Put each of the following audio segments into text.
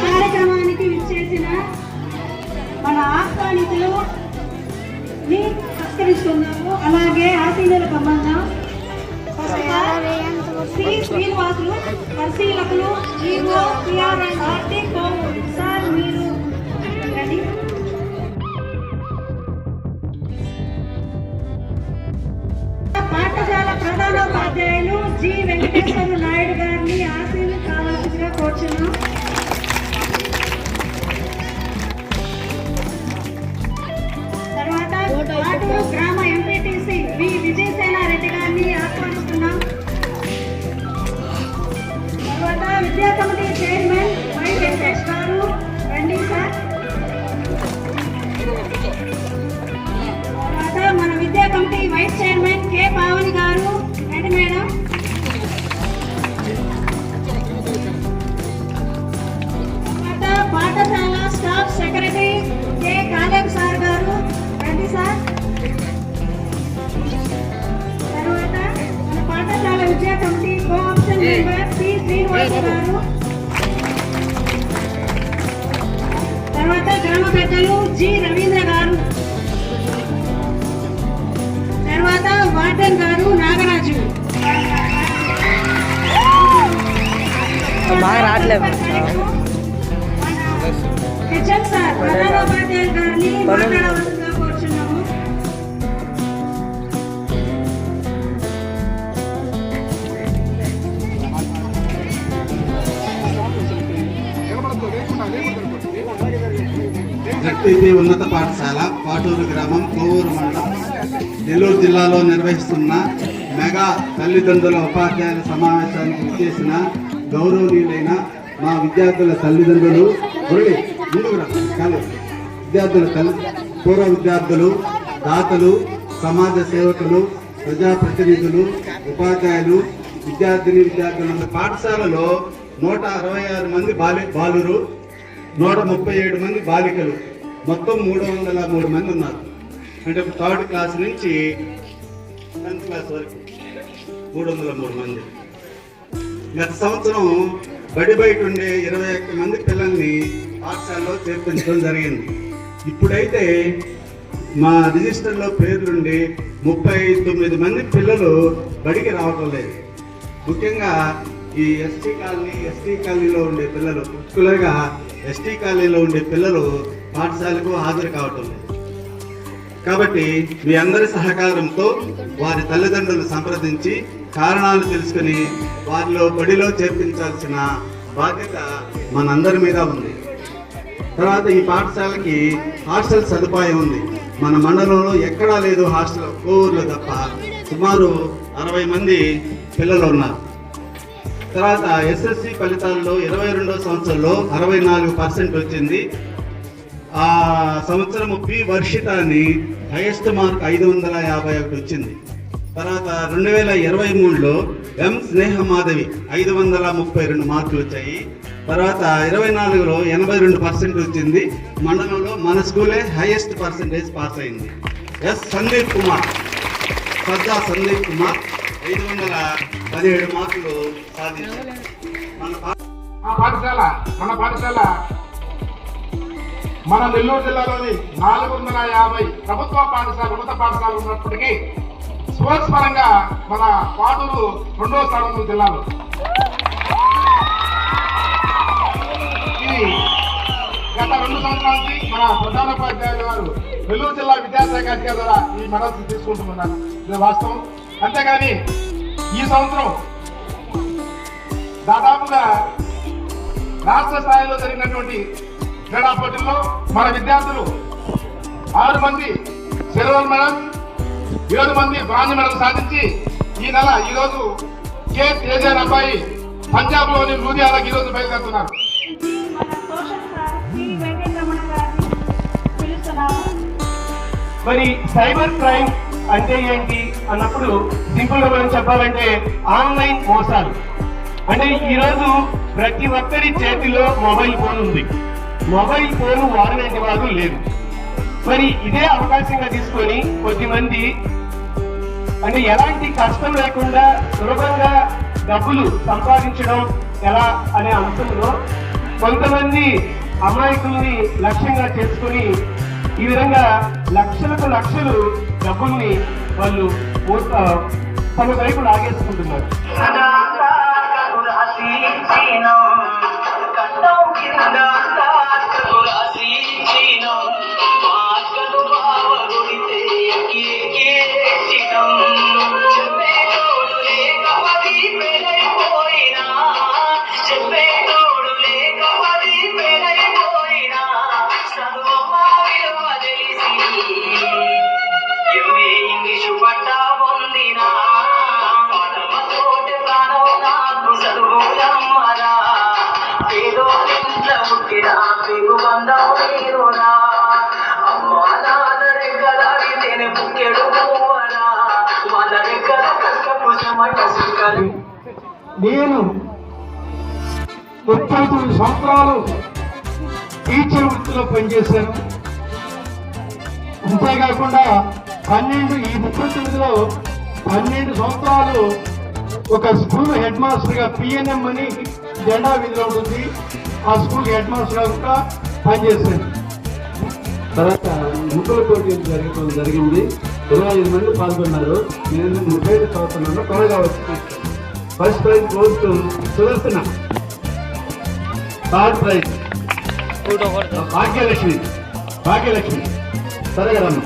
కార్యక్రమానికి విచ్చేసిన మన ఆహ్వానితులు ని సత్కరిస్తున్నాము. అలాగే ఆశీనుల సంబంధం శ్రీ శ్రీనివాసులు పరిశీలకులు ఈవో టిఆర్ఎస్ ఆర్టీ సార్ మీరు పాఠశాల ప్రధానోపాధ్యాయులు జి వెంకటేశ్వర నాయుడు గారిని ఆశీర్లు కోరుచున్నాం. తర్వాత వార్డెన్ గారు నాగరాజు. బాగా రావట్లేదు హెచ్ఎం సార్ ప్రధానోపాధ్యాయులు గారిని మాట్లాడవలసిందిగా కోరుచున్నాము. జడ్పీపీ ఉన్నత పాఠశాల పాటూరు గ్రామం కోవూరు మండలం. నెల్లూరు జిల్లాలో నిర్వహిస్తున్న మెగా తల్లిదండ్రుల ఉపాధ్యాయుల సమావేశానికి విచ్చేసిన గౌరవనీయులైన మా విద్యార్థుల తల్లిదండ్రులు మురళి ముందుకు రా, విద్యార్థుల తల్లి పూర్వ విద్యార్థులు దాతలు సమాజ సేవకులు ప్రజాప్రతినిధులు ఉపాధ్యాయులు విద్యార్థిని విద్యార్థులు. పాఠశాలలో నూట అరవై ఆరు మంది బాలి బాలురు నూట ముప్పై ఏడు మంది బాలికలు. మొత్తం మూడు వందల మూడు మంది ఉన్నారు. అంటే థర్డ్ క్లాస్ నుంచి టెన్త్ క్లాస్ వరకు మూడు వందల మూడు మంది. గత సంవత్సరం బడి బయట ఉండే ఇరవై ఒక్క మంది పిల్లల్ని పాఠశాలలో చేర్పించడం జరిగింది. ఇప్పుడైతే మా రిజిస్టర్లో పేర్లుండి ముప్పై తొమ్మిది మంది పిల్లలు బడికి రావటం లేదు. ముఖ్యంగా ఈ ఎస్టీ కాలనీ ఎస్టీ కాలనీలో ఉండే పిల్లలు పర్టికులర్గా ఎస్టీ కాలనీలో ఉండే పిల్లలు పాఠశాలకు హాజరు కావటం లేదు. కాబట్టి మీ అందరి సహకారంతో వారి తల్లిదండ్రులు సంప్రదించి కారణాలు తెలుసుకుని వారిలో బడిలో చేర్పించాల్సిన బాధ్యత మనందరి మీద ఉంది. తర్వాత ఈ పాఠశాలకి హాస్టల్ సదుపాయం ఉంది. మన మండలంలో ఎక్కడా లేదు హాస్టల్ కోవూరులో తప్ప సుమారు అరవై మంది పిల్లలు ఉన్నారు. తర్వాత ఎస్ఎస్సి ఫలితాల్లో ఇరవై రెండో సంవత్సరంలో అరవై నాలుగు పర్సెంట్ వచ్చింది. ఆ సంవత్సరం పి వర్షితాన్ని హైయెస్ట్ మార్క్ ఐదు వందల యాభై ఒకటి వచ్చింది. తర్వాత రెండు వేల ఇరవై మూడులో ఎం స్నేహమాధవి ఐదు వందల ముప్పై రెండు మార్కులు వచ్చాయి. తర్వాత ఇరవై నాలుగులో ఎనభై రెండు పర్సెంట్ వచ్చింది. మండలంలో మన స్కూలే హైయెస్ట్ పర్సెంటేజ్ పాస్ అయింది. ఎస్ సందీప్ కుమార్ సర్దా సందీప్ కుమార్ ఐదు వందల పదిహేడు మార్కులు సాధించారు. మన పాఠశాల మన పాఠశాల. మన నెల్లూరు జిల్లాలోని నాలుగు వందల యాభై ప్రభుత్వ పాఠశాల ఉన్నత పాఠశాల ఉన్నప్పటికీ స్పోర్ట్స్ పరంగా మన పాటూరు రెండో స్థానంలో జిల్లాలో. ఇది గత రెండు సంవత్సరాల నుంచి మన ప్రధానోపాధ్యాయులు గారు నెల్లూరు జిల్లా విద్యాశాఖ అధికారి ద్వారా ఈ మెడల్స్ తీసుకుంటున్నారు. ఇది వాస్తవం. అంతేగాని ఈ సంవత్సరం దాదాపుగా రాష్ట్ర స్థాయిలో జరిగినటువంటి క్రీడా పోటీల్లో మన విద్యార్థులు ఆరు మంది సిల్వర్ మెడల్ ఏడు మంది బ్రాంజ్ మెడల్ సాధించి ఈ నెల ఈ రోజు కే తేజర్ అబ్బాయి పంజాబ్లోని లూధియాలకు ఈరోజు రోజు బయలుదేరుతున్నారు. మరి సైబర్ క్రైమ్ అంటే ఏంటి? అన్నప్పుడు సింపుల్గా మనం చెప్పాలంటే ఆన్లైన్ మోసాలు. అంటే ఈరోజు ప్రతి ఒక్కరి చేతిలో మొబైల్ ఫోన్ ఉంది. మొబైల్ ఫోన్ వాడినటువంటి వారు లేరు మరి ఇదే అవకాశంగా తీసుకొని కొద్దిమంది అంటే ఎలాంటి కష్టం లేకుండా సులభంగా డబ్బులు సంపాదించడం ఎలా అనే అంశంలో కొంతమంది అమాయకుల్ని లక్ష్యంగా చేసుకొని ఈ విధంగా లక్షలకు లక్షలు డబ్బుల్ని వాళ్ళు తమ వైపు లాగేసుకుంటున్నారు. కింద నేను ముప్పై తొమ్మిది సంవత్సరాలు టీచర్ వృత్తిలో పనిచేశాను. అంతేకాకుండా పన్నెండు ఈ ముప్పై తొమ్మిదిలో పన్నెండు సంవత్సరాలు ఒక స్కూల్ హెడ్ మాస్టర్గా పిఎన్ఎం అని జెండా విధిలో ఉంటుంది. ఆ స్కూల్ హెడ్ మాస్టర్గా కూడా తర్వాత ముగ్గుల పోటీలు జరగడం జరిగింది. ఇరవై ఐదు మంది పాల్గొన్నారు. నేను ముప్పై ఐదు సంవత్సరంలో త్వరగా వచ్చి first prize goes Sudarshana. Third prize Bhagyalakshmi. Bhagyalakshmi. త్వరగా రమ్మ.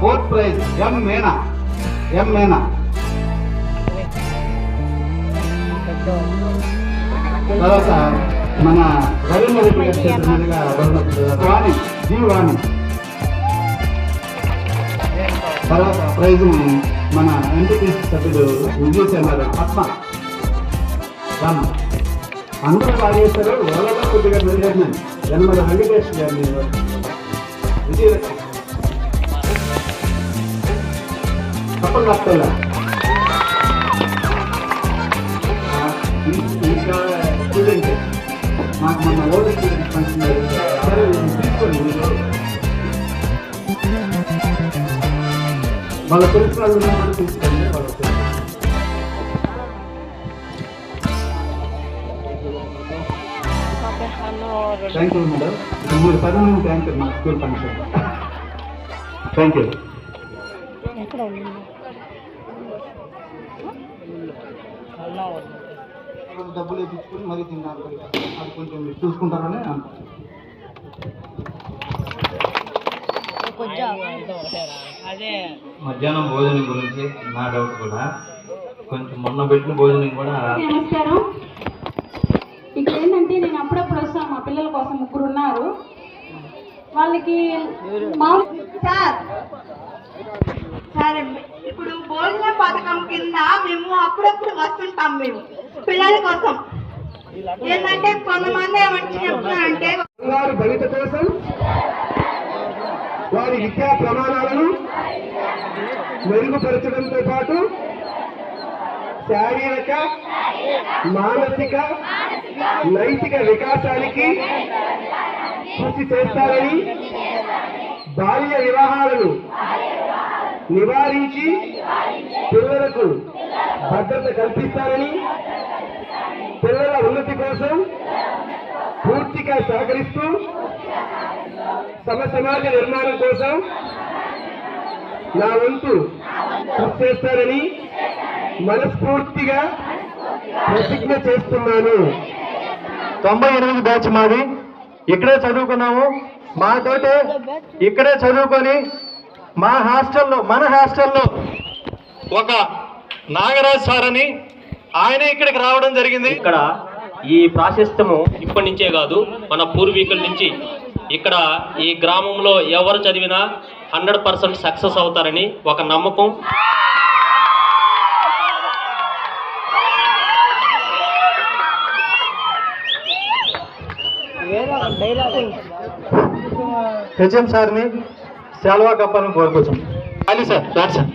ఫోర్త్ ప్రైజ్ ఎం మేనా ఎం మేనా తర్వాత మన రవీంద్ర రెడ్డి వాణి జీ వాణి. తర్వాత ప్రైజ్ మన ఎంపీటీసీ సభ్యుడు విజయ్ చంద్ర పద్మ. రామ్. అందరూ బాగా చేస్తారు వాళ్ళలో కొద్దిగా మెరుగైన యనమల వెంకటేష్ గారిని విజయ కప్పల్ రాష్ట్రాల మాకు మన ఓల్డ్ స్టూడెంట్ పంచుతున్నారు సరే తీసుకోండి మీరు వాళ్ళ తెలిసిన వాళ్ళు ఉన్నవాళ్ళు తీసుకోండి వాళ్ళ థ్యాంక్ యూ మేడం మూడు పదమూడు థ్యాంక్ యూ మా స్కూల్ ఫంక్షన్ థ్యాంక్ యూ ఎక్కడ ఉంది డబ్బులు వేయించుకొని మరీ తిన్నాను అది కొంచెం మీరు చూసుకుంటారని అనుకుంటున్నాను కొంచెం అదే మధ్యాహ్నం భోజనం గురించి నా డౌట్ కూడా. కొంచెం మొన్న పెట్టిన భోజనం కూడా నమస్కారం. ఇక్కడ ఏంటంటే నేను అప్పుడప్పుడు వస్తాను మా పిల్లల కోసం ముగ్గురు ఉన్నారు. వాళ్ళకి సరే ఇప్పుడు భోజన పథకం కింద మేము అప్పుడప్పుడు వస్తుంటాం మేము. పిల్లల కోసం. ఏంటంటే కొంతమంది ఏమంటే చెప్తున్నారంటే బంగారు భవిత కోసం వారి విద్యా ప్రమాణాలను మెరుగుపరచడంతో పాటు శారీరక మానసిక నైతిక వికాసానికి కృషి చేస్తారని బాల్య వివాహాలను నివారించి పిల్లలకు భద్రత కల్పిస్తారని పిల్లల ఉన్నతి కోసం పూర్తిగా సహకరిస్తూ సమ సమాజ నిర్మాణం కోసం నా వంతు కృషి చేస్తారని మనస్ఫూర్తిగా ప్రతిజ్ఞ చేస్తున్నాను. తొంభై ఎనిమిది బ్యాచ్ మాది. ఇక్కడే చదువుకున్నాము. మాతోటే ఇక్కడే చదువుకొని మా హాస్టల్లో మన హాస్టల్లో ఒక నాగరాజ్ సార్ అని ఆయన ఇక్కడికి రావడం జరిగింది. ఇక్కడ ఈ ప్రాశస్త్యము ఇప్పటి నుంచే కాదు మన పూర్వీకుల నుంచి. ఇక్కడ ఈ గ్రామంలో ఎవరు చదివినా హండ్రెడ్ పర్సెంట్ సక్సెస్ అవుతారని ఒక నమ్మకం. హెచ్ఎం సార్ని సెలవా కప్పాలని కోరుకోవచ్చు అది సార్ సార్.